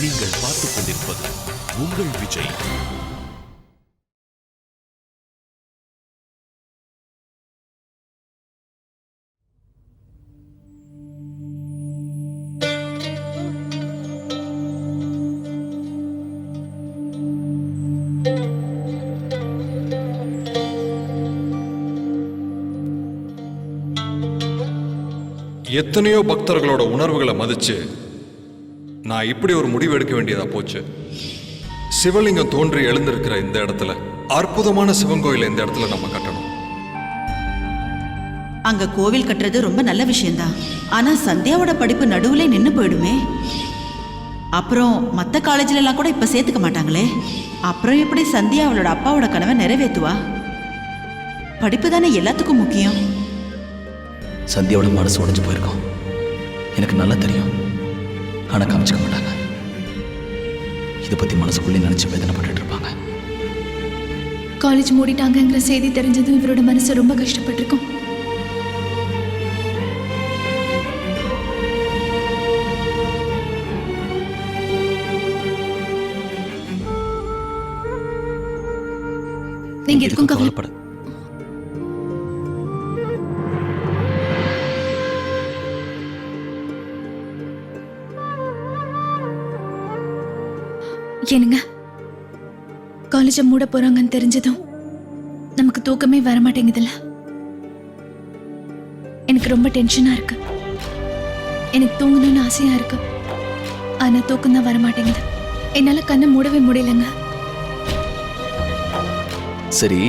நீங்கள் பார்த்துக் கொண்டிருப்பது உங்கள் விஜய். எத்தனையோ பக்தர்களோட உணர்வுகளை மதிச்சு நான் இப்படி ஒரு முடிவு எடுக்க வேண்டியதா போச்சு. சிவலிங்கம் தோன்றி எழுந்திருக்கிற இந்த இடத்துல அற்புதமான சிவன் கோயிலை இந்த இடத்துல நம்ம கட்டணும். அங்க கோவில் கட்டுறது ரொம்ப நல்ல விஷயம்தான் ஆனா சந்தியாவோட படிப்பு நடுவுல நின்னு போயிடுமே. அப்புறம் மத்த காலேஜ்ல எல்லாம் கூட இப்ப சேர்த்துக்க மாட்டாங்களே. அப்புறம் எப்படி சந்தியா அவளோட அப்பாவோட கனவை நிறைவேத்துவா? படிப்பு தானே எல்லாத்துக்கும் முக்கியம். சந்தியாவோட மனசு உடைஞ்சு போயிருக்கோம். எனக்கு நல்லா தெரியும். ஆனா காமிச்சுக்க மாட்டாங்க. இதை பத்தி மனசுக்குள்ளே நினைச்சு வேதனைப்பட்டுட்டு இருப்பாங்க. காலேஜ் மூடிட்டாங்கங்கிற செய்தி தெரிஞ்சதும் இவரோட மனசு ரொம்ப கஷ்டப்பட்டிருக்கும். நீங்க எதுக்கும் கவலை கவலைப்பட என்னங்க காலேஜை மூட போறாங்கன்னு தெரிஞ்சதும் நமக்கு தூக்கமே வர மாட்டேங்குதுல்ல? எனக்கு ரொம்ப டென்ஷனா இருக்கு. எனக்கு தூங்கணும்னு ஆசையா இருக்கு. ஆனா தூக்கம் தான் வர மாட்டேங்குது. என்னால கண்ணை மூடவே முடியலங்க. சரி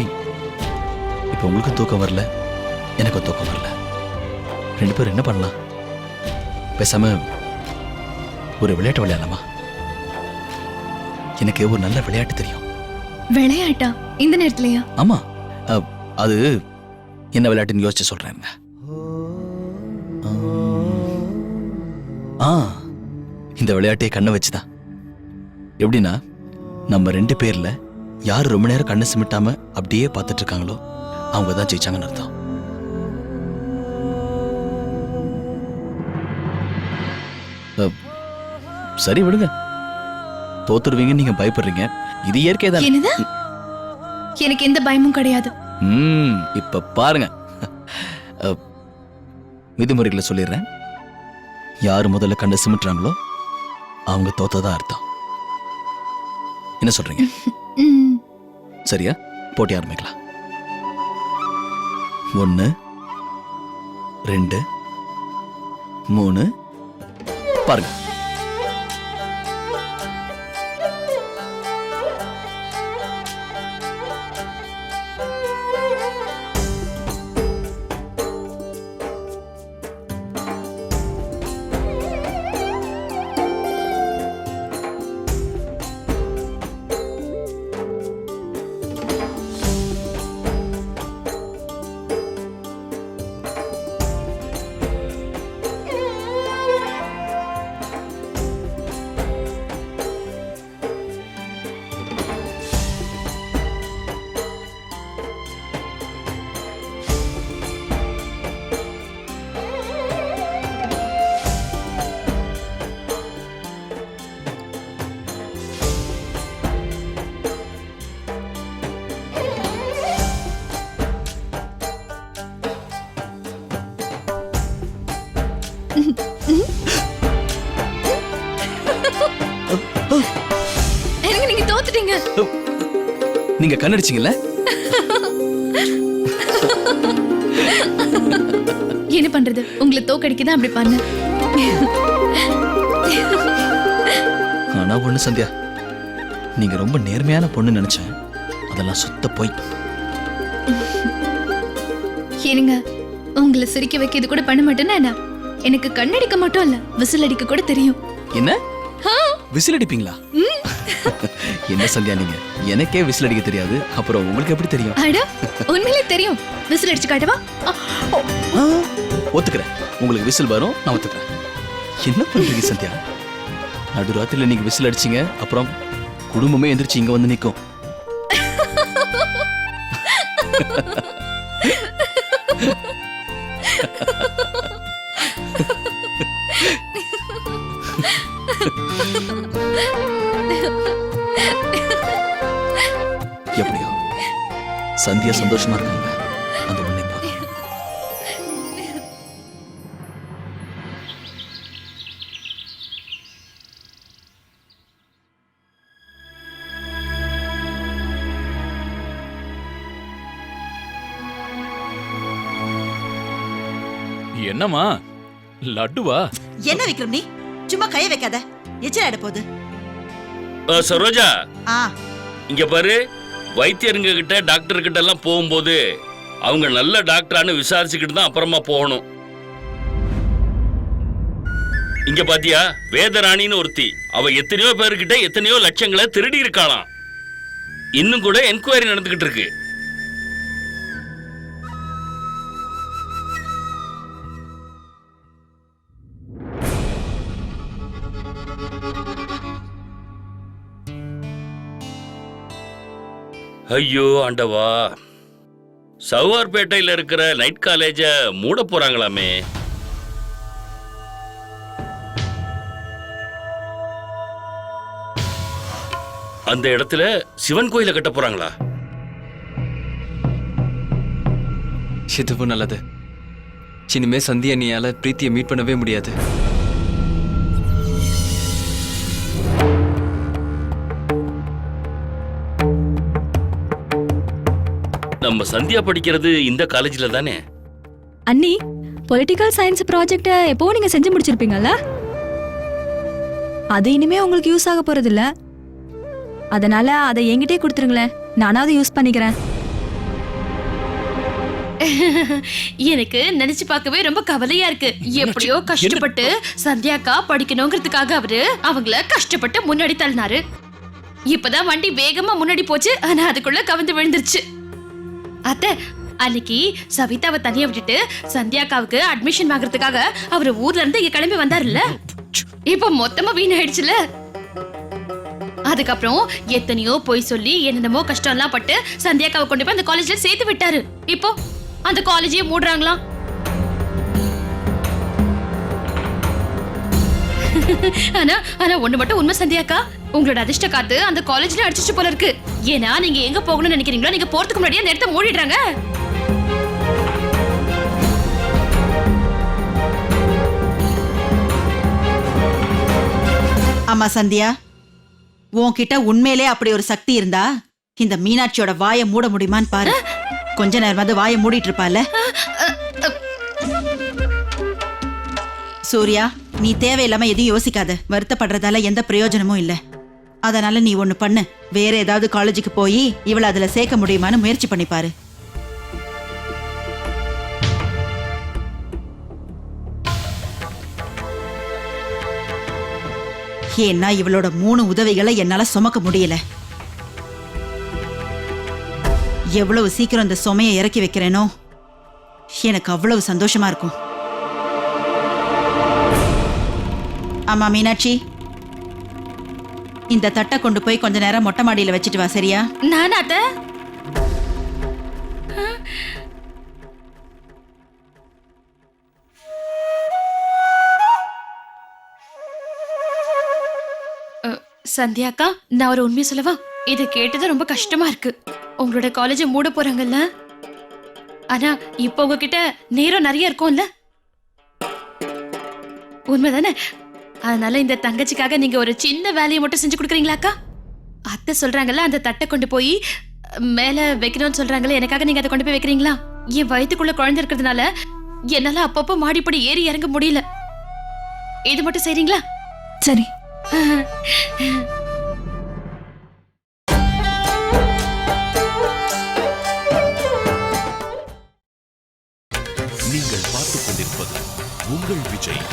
இப்போ உங்களுக்கும் தூக்கம் வரல எனக்கும் தூக்கம் வரல. ரெண்டு பேரும் என்ன பண்ணலாம்? பேசாம ஒரு விளையாட்டு விளையாடலாமா? எனக்கு ஒரு நல்ல விளையாட்டு தெரியும். விளையாட்டா? இந்த நேரத்துலயா? ஆமா. அது என்ன விளையாட்டுன்னு யோசிச்சு சொல்றேன் ஆ இந்த விளையாட்டே கண்ணை வச்சுதான். எப்படின்னா நம்ம ரெண்டு பேர்ல யார் ரொம்ப நேரம் கண்ணை சிமிட்டாம அப்படியே பார்த்துட்டு இருக்காங்களோ அவங்க தான் ஜெயிச்சாங்கன்னு அர்த்தம். சரி விடுங்க. தோத்துருவீங்கன்னு நீங்க பயப்படுறீங்க. இது இயற்கை தான் என்னது? எனக்கு எந்த பயமும் கிடையாது. ம் இப்ப பாருங்க. விதிமுறைகளை சொல்லிடுறேன். யார் முதல்ல கண்டு சிமிட்டுறாங்களோ அவங்க தோத்ததா அர்த்தம். என்ன சொல்றீங்க? சரியா? போட்டி ஆரம்பிக்கலாம். ஒன்று ரெண்டு மூணு. பாருங்க. நீங்க கண்ணடிச்சிங்கல்ல? என்ன பண்றது? உங்களை தோக்கடிக்க தான் அப்படி பண்ண ஆனா ஒண்ணு சந்தியா நீங்க ரொம்ப நேர்மையான பொண்ணு நினைச்சேன். அதெல்லாம் சுத்த போய். ஏனுங்க உங்களை சிரிக்க வைக்க இது கூட பண்ண மாட்டேன்னா எனக்கு கண்ணடிக்க மட்டும் இல்ல விசில் அடிக்க கூட தெரியும். என்ன? விசில் அடிப்பீங்களா என்ன சந்தியா நீங்க? எனக்கே விசில் அடிக்க தெரியாது. அப்புறம் உங்களுக்கு எப்படி தெரியும்? அட உண்மையிலே தெரியும். விசில் அடிச்சு காட்டவா ஒத்துக்கிறேன். உங்களுக்கு விசில் வரும் நான் ஒத்துக்கிறேன். என்ன பண்றீங்க சத்யா நடுராத்திரில நீங்க விசில் அடிச்சீங்க அப்புறம் குடும்பமே எந்திரிச்சு இங்க வந்து நிக்கும். எப்படியோ சந்தியா சந்தோஷமா இருக்காங்க. அந்த என்னம்மா? லட்டுவா? என்ன விக்ரம்? நீ சும்மா கைய வைக்காத. எச்சல் ஆயிட போகுது. சரோஜா. ஆ. இங்க பாரு வைத்தியருங்க கிட்ட டாக்டர் கிட்ட எல்லாம் போகும்போது அவங்க நல்ல டாக்டரான்னு விசாரிச்சுக்கிட்டு தான் அப்புறமா போகணும். இங்க பாத்தியா வேதராணின்னு ஒருத்தி. அவ எத்தனையோ பேர்கிட்ட எத்தனையோ லட்சங்களை திருடி இருக்காளாம். இன்னும் கூட என்கொயரி நடந்துகிட்டு இருக்கு. ஐயோ ஆண்டவா. சவார்பேட்டையில் இருக்கிற நைட் காலேஜ மூட போறாங்களாமே. அந்த இடத்துல சிவன் கோயில கட்ட போறாங்களா? இதுவும் நல்லது. இனிமே சந்தி அண்ணியால பிரீத்தியை மீட் பண்ணவே முடியாது. நம்ம சந்தியா படிக்கிறது இந்த காலேஜ்ல தானே? அண்ணி பொலிட்டிக்கல் சயின்ஸ் ப்ராஜெக்டை எப்போ நீங்க செஞ்சு முடிச்சிருப்பீங்கல்ல? அது இனிமே உங்களுக்கு யூஸ் ஆக போறது இல்ல அதனால அதை என்கிட்டே கொடுத்துருங்களேன். நானாவது யூஸ் பண்ணிக்கிறேன். எனக்கு நினைச்சு பார்க்கவே ரொம்ப கவலையா இருக்கு. எப்படியோ கஷ்டப்பட்டு சந்தியாக்கா படிக்கணுங்கிறதுக்காக அவரு அவங்கள கஷ்டப்பட்டு முன்னாடி தள்ளினாரு. இப்பதான் வண்டி வேகமா முன்னாடி போச்சு. ஆனா அதுக்குள்ள கவிழ்ந்து விழுந்துருச்சு. அத்தை அன்னைக்கு சவிதாவை தனியா விட்டுட்டு சந்தியாக்காவுக்கு அட்மிஷன் வாங்குறதுக்காக அவர் ஊர்ல இருந்து இங்க கிளம்பி வந்தாருல்ல? இப்ப மொத்தமா வீணாயிடுச்சுல அதுக்கப்புறம் எத்தனையோ பொய் சொல்லி என்னென்னமோ கஷ்டம் எல்லாம் பட்டு சந்தியாக்காவை கொண்டு போய் அந்த காலேஜ்ல சேர்த்து விட்டாரு. இப்போ அந்த காலேஜையே மூடுறாங்களாம் ஆனா ஆனா ஒண்ணு மட்டும் உண்மை சந்தியாக்கா. உங்களோட அதிர்ஷ்ட காத்து அந்த காலேஜ்ல அடிச்சிட்டு போல இருக்கு. ஏன்னா நீங்க எங்க போகணும்னு நினைக்கிறீங்களோ நீங்க போறதுக்கு முன்னாடியே அந்த இடத்த மூடிடுறாங்க. ஆமா சந்தியா. உன்கிட்ட உண்மையிலே அப்படி ஒரு சக்தி இருந்தா இந்த மீனாட்சியோட வாயை மூட முடியுமான்னு பாரு. கொஞ்ச நேரமாவது வாயை மூடிட்டு இருப்பால சூர்யா நீ தேவையில்லாம எதையும் யோசிக்காத. வருத்தப்படுறதால எந்த பிரயோஜனமும் இல்லை. அதனால நீ ஒண்ணு பண்ணு. வேற ஏதாவது காலேஜுக்கு போய் இவளை அதுல சேர்க்க முடியுமான்னு முயற்சி பண்ணிப்பாரு ஏன்னா இவளோட மூணு உதவிகளை என்னால சுமக்க முடியல. எவ்வளவு சீக்கிரம் இந்த சுமையை இறக்கி வைக்கிறேனோ எனக்கு அவ்வளவு சந்தோஷமா இருக்கும். ஆமா மீனாட்சி. இந்த தட்டை கொண்டு போய் கொஞ்ச நேரம் மொட்டை மாடியில வச்சுட்டு வா சரியா? நானா அத்த? சந்தியாக்கா நான் ஒரு உண்மையை சொல்லவா? இது கேட்டது ரொம்ப கஷ்டமா இருக்கு. உங்களோட காலேஜை மூட போறாங்கல்ல? ஆனா இப்போ உங்ககிட்ட நேரம் நிறைய இருக்கும்ல? உண்மைதானே? அதனால இந்த தங்கச்சிக்காக நீங்க ஒரு சின்ன வேலையை மட்டும் செஞ்சு கொடுக்குறீங்களாக்கா? அத்தை சொல்றாங்கல்ல அந்த தட்டை கொண்டு போய் மேல வைக்கணும்னு சொல்றாங்களே எனக்காக நீங்க அதை கொண்டு போய் வைக்கிறீங்களா? என் வயித்துக்குள்ள குழந்தை இருக்கிறதுனால என்னால அப்பப்போ மாடிப்படி ஏறி இறங்க முடியல. இது மட்டும் செய்றீங்களா? சரி. நீங்கள் பார்த்துக் கொண்டிருப்பது உங்கள் விஜய்.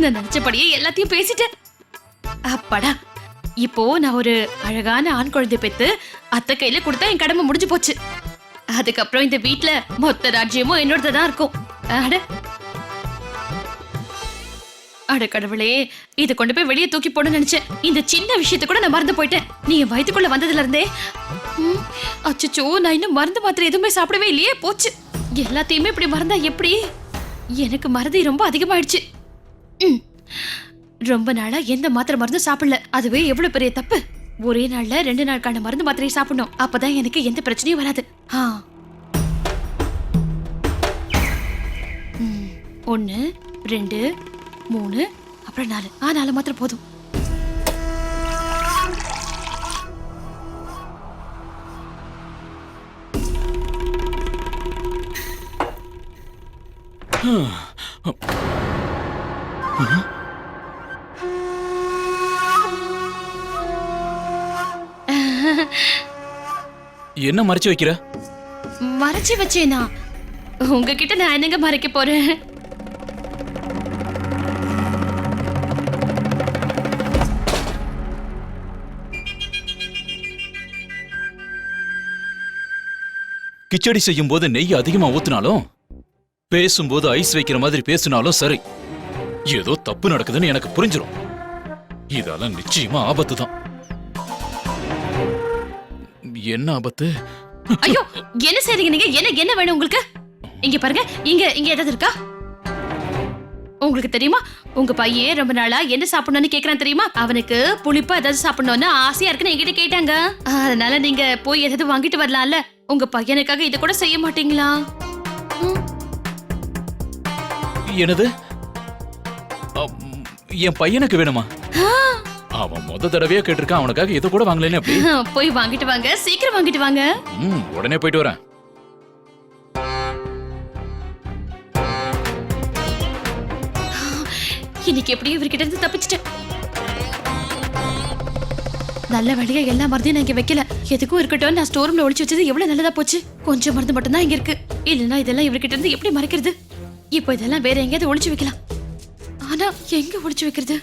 நான் நினைச்சபடியே எல்லாத்தையும் பேசிட்டேன். அப்பாடா இப்போ நான் ஒரு அழகான ஆண் குழந்தை பெத்து அத்தை கையில கொடுத்தா என் கடமை முடிஞ்சு போச்சு. அதுக்கப்புறம் இந்த வீட்டுல மொத்த ராஜ்யமும் என்னோடது தான் இருக்கும். அட. அட கடவுளே இதை கொண்டு போய் வெளியே தூக்கி போட நினைச்சேன். இந்த சின்ன விஷயத்தை கூட நான் மறந்து போயிட்டேன். நீ என் வயித்துக்குள்ள வந்ததுல இருந்தே. அச்சோ அச்சச்சோ நான் இன்னும் மருந்து மாத்திரை எதுவுமே சாப்பிடவே இல்லையே போச்சு. எல்லாத்தையுமே இப்படி மறந்தா எப்படி? எனக்கு மறதி ரொம்ப அதிகமாயிடுச்சு. ரொம்ப நாளா எந்த மாத்திரை மருந்து சாப்பிடல. அதுவே எவ்வளவு பெரிய தப்பு. ஒரே நாள்ல ரெண்டு நாளுக்கான மருந்து மாத்திரையை சாப்பிடணும். அப்பதான் எனக்கு எந்த பிரச்சனையும் வராது. ஒண்ணு ரெண்டு மூணு அப்புறம் நாலு. ஆ நாலு மாத்திரை போதும். என்ன மறைச்சு வைக்கிற? மறைச்சு வச்சேனா? உங்ககிட்ட நான் என்னங்க மறைக்க போறேன்? கிச்சடி செய்யும் போது நெய் அதிகமா ஊத்துனாலும் பேசும்போது ஐஸ் வைக்கிற மாதிரி பேசினாலும் சரி. ஏதோ தப்பு நடக்குதுன்னு எனக்கு புரிஞ்சிடும் இதெல்லாம் நிச்சயமா ஆபத்து தான் என்ன ஆபத்து? ஐயோ என்ன செய்றீங்க நீங்க? என்ன என்ன வேணும் உங்களுக்கு? இங்க பாருங்க இங்க இங்க ஏதாவது இருக்கா? உங்களுக்கு தெரியுமா? உங்க பையன் ரொம்ப நாளா என்ன சாப்பிடணும்னு கேக்குறான் தெரியுமா? அவனுக்கு புளிப்பா ஏதாவது சாப்பிடணும்னு ஆசையா இருக்குன்னு என்கிட்ட கேட்டாங்க. அதனால நீங்க போய் ஏதாவது வாங்கிட்டு வரலாம்ல. உங்க பையனுக்காக இதை கூட செய்ய மாட்டீங்களா? என்னது? என் பையனுக்கு வேணுமா? அவன் முத தடவையா கேட்டிருக்கான் அவனுக்காக இதை கூட வாங்கலைன்னு அப்படி போய் வாங்கிட்டு வாங்க சீக்கிரம் வாங்கிட்டு வாங்க. ம், உடனே போயிட்டு வரேன். இன்னைக்கு எப்படியும் இவர்கிட்ட இருந்து தப்பிச்சிட்டேன். நல்ல வழியா எல்லா மருந்தையும் நான் இங்க வைக்கல. எதுக்கும் இருக்கட்டும் நான் ஸ்டோர் ரூம்ல ஒளிச்சு வச்சது எவ்வளவு நல்லதா போச்சு. கொஞ்சம் மருந்து மட்டும் தான் இங்க இருக்கு. இல்லைன்னா இதெல்லாம் இவர்கிட்ட இருந்து எப்படி மறைக்கிறது? இப்போ இதெல்லாம் வேற எங்கேயாவது ஒழிச்சு வைக்கலாம். ஆனா எங்க ஒளிச்சு வைக்கிறது?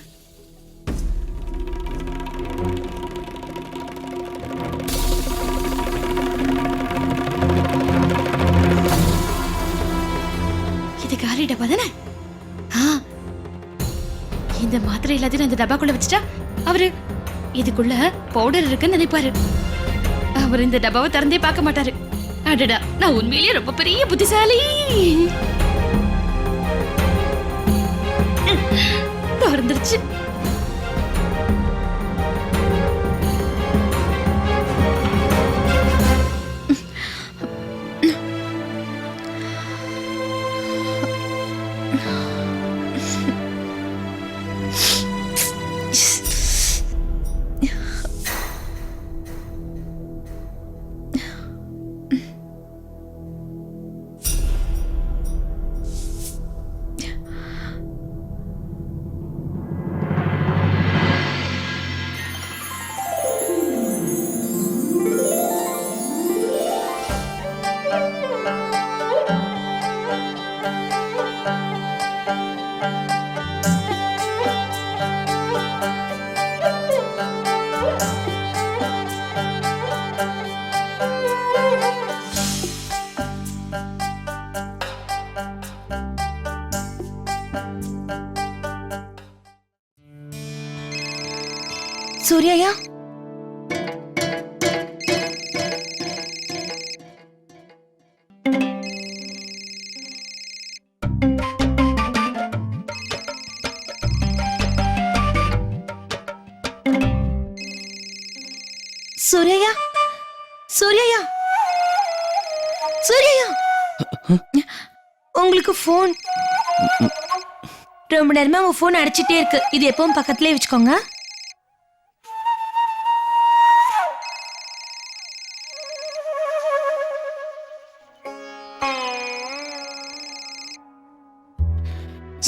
இது காலி டப்பா தானே? இந்த மாத்திரை எல்லாத்தையும் அந்த இந்த டப்பாக்குள்ள வச்சுட்டா அவரு இதுக்குள்ள பவுடர் இருக்குன்னு நினைப்பாரு. அவர் இந்த டப்பாவை திறந்தே பார்க்க மாட்டாரு. அடடா நான் உண்மையிலேயே ரொம்ப பெரிய புத்திசாலி. திறந்துருச்சு சூர்யாயா? சூர்யா சூர்யா சூர்யா உங்களுக்கு ஃபோன் ரொம்ப நேரமா உங்க ஃபோன் அடிச்சிட்டே இருக்கு. இது எப்பவும் பக்கத்துலயே வச்சுக்கோங்க.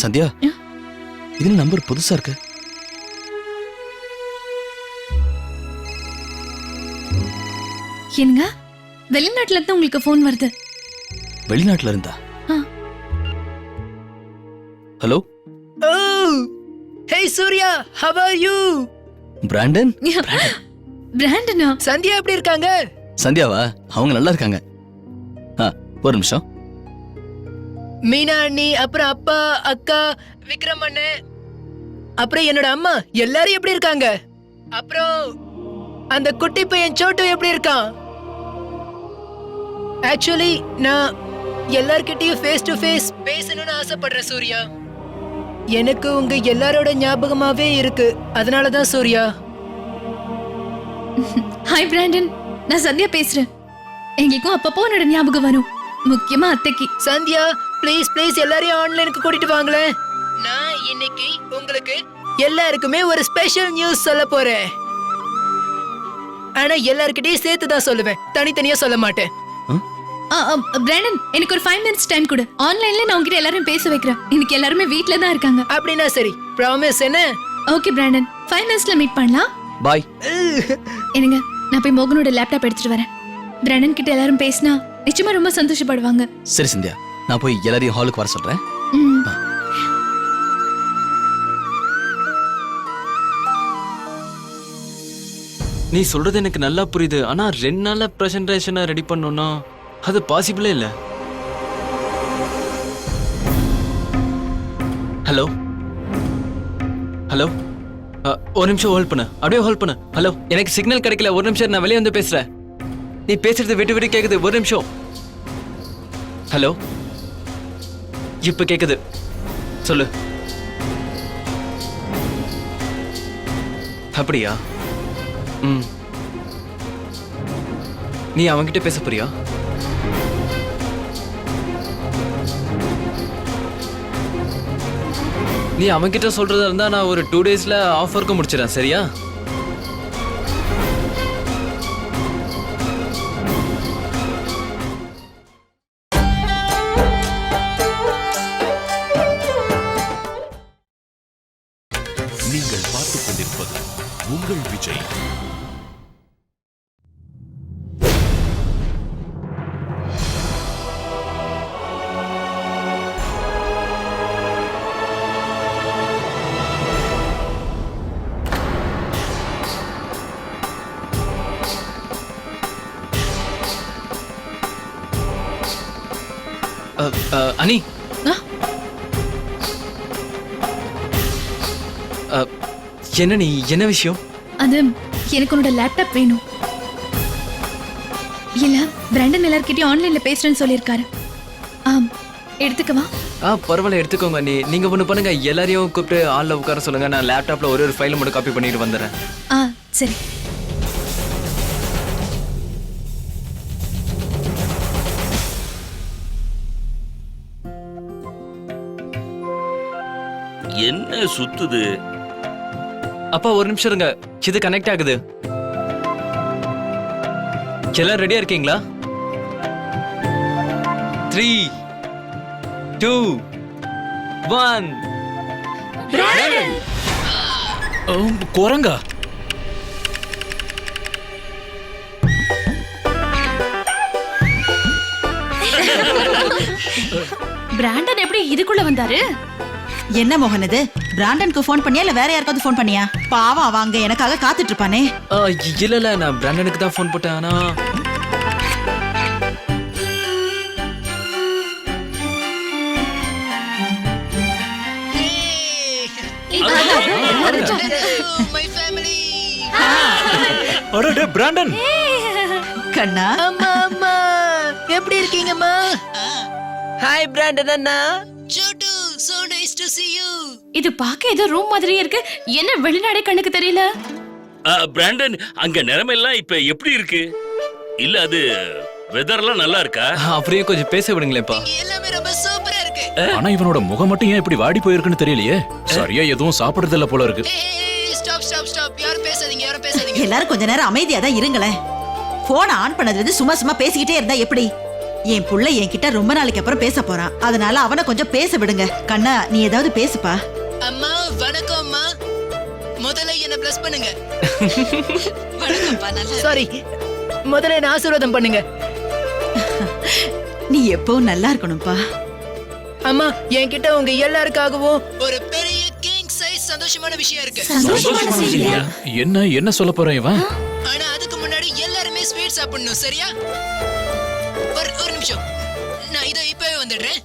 சந்தியா? இதுல நம்பர் புதுசா இருக்கு. என்னங்க? வெளிநாட்டுல இருந்து உங்களுக்கு ஃபோன் வருது. வெளிநாட்டுல இருந்தா. Hello hey Surya, how are you? Brandon பிராண்டனா Sandhya எப்படி இருக்காங்க? சந்தியாவா? அவங்க நல்லா இருக்காங்க. ஒரு நிமிஷம். மீனா அண்ணி அப்புறம் அப்பா அக்கா விக்ரம் அண்ணன் அப்புறம் என்னோட அம்மா எல்லாரும் எப்படி இருக்காங்க? அப்புறம் அந்த குட்டி பையன் சோட்டு எப்படி இருக்கான்? ஆக்சுவலி நான் எல்லார்கிட்டயும் ஃபேஸ் டு ஃபேஸ் பேசணும்னு ஆசைப்படுறேன் சூர்யா. எனக்கு உங்க எல்லாரோட ஞாபகமாவே இருக்கு. அதனால தான் சூர்யா. ஹாய் பிராண்டன் நான் சந்தியா பேசுறேன். எங்களுக்கும் அப்பப்போ உன்னோட ஞாபகம் வரும். முக்கியமா அத்தைக்கு. சந்தியா ப்ளீஸ் ப்ளீஸ் எல்லாரையும் ஆன்லைனுக்கு கூட்டிட்டு வாங்களேன். நான் இன்னைக்கு உங்களுக்கு எல்லாருக்குமே ஒரு ஸ்பெஷல் நியூஸ் சொல்ல போறேன். ஆனா எல்லார்கிட்டயும் சேர்த்து தான் சொல்லுவேன். தனித்தனியா சொல்ல மாட்டேன். பிராண்டன் எனக்கு ஒரு ஃபைவ் மினிட்ஸ் டைம் கொடு. ஆன்லைன்ல நான் உங்ககிட்ட எல்லாரும் பேச வைக்கிறேன். இன்னைக்கு எல்லாருமே வீட்ல தான் இருக்காங்க. அப்படின்னா சரி. ப்ராமிஸ் என்ன? ஓகே பிராண்டன் ஃபைவ் மினிட்ஸ்ல மீட் பண்ணலாம்? பாய் என்னங்க நான் போய் மோகனோட லேப்டாப் எடுத்துட்டு வரேன். பிராண்டன் கிட்ட எல்லாரும் பேசினா நிச்சயமா ரொம்ப சந்தோஷப்படுவாங்க. சரி சந்தியா. நான் போய் எல்லாரையும் ஹாலுக்கு வர சொல்றேன். நீ சொல்றது எனக்கு நல்லா புரியுது. ஆனா ரெண்டு நாள்ல பிரசன்டேஷனை ரெடி பண்ணணும்னா அது பாசிபிளே இல்ல. ஹலோ ஹலோ ஒரு நிமிஷம் ஹோல்ட் பண்ணு. அப்படியே ஹோல்ட் பண்ணு. ஹலோ எனக்கு சிக்னல் கிடைக்கல. ஒரு நிமிஷம் நான் வெளியே வந்து பேசுறேன். நீ பேசுறது விட்டு விட்டு கேக்குது. ஒரு நிமிஷம். ஹலோ இப்ப கேக்குது. சொல்லு. அப்படியா? ம். நீ அவன்கிட்ட பேச போறியா? நீ அவன்கிட்ட சொல்றதா இருந்தா நான் ஒரு டூ டேஸ்ல ஆஃபருக்கு முடிச்சிடறேன் சரியா? என்ன நீ என்ன விஷயம்? அது எனக்கு உன்னோட லேப்டாப் வேணும். இல்ல பிராண்டன் எல்லார்கிட்டயும் ஆன்லைன்ல பேசுறேன்னு சொல்லியிருக்காரு. ஆம் எடுத்துக்கவா ஆ பரவாயில்ல எடுத்துக்கோங்க. நீ நீங்க ஒன்று பண்ணுங்க. எல்லாரையும் கூப்பிட்டு ஆள்ல உட்கார சொல்லுங்க. நான் லேப்டாப்ல ஒரு ஒரு ஃபைல் மட்டும் காப்பி பண்ணிட்டு வந்துடுறேன். ஆ சரி. என்ன சுத்துது? அப்பா ஒரு நிமிஷம் இருங்க. இது கனெக்ட் ஆகுது. எல்லாரும் ரெடியா இருக்கீங்களா? த்ரீ டூ ஒன் குரங்கா? பிராண்டன் எப்படி இதுக்குள்ள வந்தாரு? என்ன மோகன் இது? பிராண்டனுக்கு ஃபோன் பண்ணியா இல்ல வேற யாருக்காவது ஃபோன் பண்ணியா? பாவம் அவன் அங்க எனக்காக காத்துட்டு இருப்பானே இல்ல இல்ல நான் பிராண்டனுக்கு தான் ஃபோன் போட்டேன் ஆனா மை ஃபேமிலி அடடே பிராண்டன். கண்ணா? அம்மா அம்மா எப்படி இருக்கீங்கம்மா? Hi Brandon Anna. Chotu. Nice to see you. இது பார்க்க ஏதோ ரூம் மாதிரியே இருக்கு. என்ன வெளிநாடே கண்ணுக்கு தெரியல? பிராண்டன் அங்க நிலைமையெல்லாம் இப்ப எப்படி இருக்கு? இல்ல அது வெதர்லாம் நல்லா இருக்கா? அப்படியே கொஞ்சம் பேச விடுங்களேன்ப்பா. எல்லாமே ரொம்ப சூப்பரா இருக்கு. ஆனா இவனோட முகம் மட்டும் ஏன் இப்படி வாடி போயிருக்குன்னு தெரியலையே? சரியா எதுவும் சாப்பிடுறது இல்ல போல இருக்கு. ஸ்டாப் ஸ்டாப் ஸ்டாப் யாரும் பேசாதீங்க யாரும் பேசாதீங்க. எல்லாரும் கொஞ்ச நேரம் அமைதியா தான் இருங்களேன். போனை ஆன் பண்ணதுல இருந்து சும்மா சும்மா பேசிக்கிட்டே இருந்தா எப்படி? என் புள்ள என்கிட்ட ரொம்ப நாளைக்கு அப்புறம் பேச போறான் அதனால அவனை கொஞ்சம் பேச விடுங்க. கண்ணா நீ ஏதாவது பேசுப்பா. அம்மா வணக்கம் அம்மா. முதல்ல என்ன பிளஸ் பண்ணுங்க. சாரி முதல்ல என்ன ஆசீர்வாதம் பண்ணுங்க. நீ எப்பவும் நல்லா இருக்கணும்ப்பா. அம்மா என்கிட்ட உங்க எல்லாருக்காகவும் ஒரு பெரிய கிங் சைஸ் சந்தோஷமான விஷயம் இருக்கு. என்ன என்ன சொல்ல போறான் இவன்? ஆனா அதுக்கு முன்னாடி எல்லாருமே ஸ்வீட் சாப்பிடணும் சரியா? ஒரு ஒரு நிமிஷம். நான் இதோ இப்பவே வந்துடுறேன்.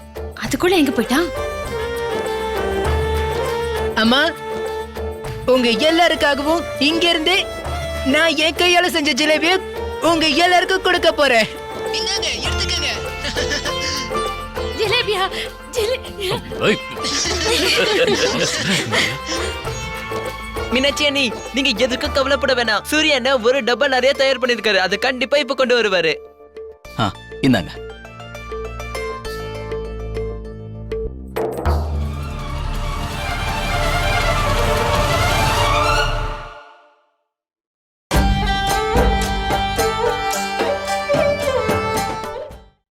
அதுக்குள்ள எங்க போயிட்டான்? அம்மா உங்க எல்லாருக்காகவும் இங்க இருந்து நான் என் கையால செஞ்ச ஜிலேபிய உங்க எல்லாருக்கும் கொடுக்க போறேன். இந்தாங்க எடுத்துக்கங்க. ஜிலேபியா ஜிலே மீனாட்சி அண்ணி நீங்க எதுக்கும் கவலைப்பட வேணாம். சூர்யா அண்ணா ஒரு டப்பா நிறைய தயார் பண்ணிருக்காரு அதை கண்டிப்பா இப்ப கொண்டு வருவாரு. ஆ இந்தாங்க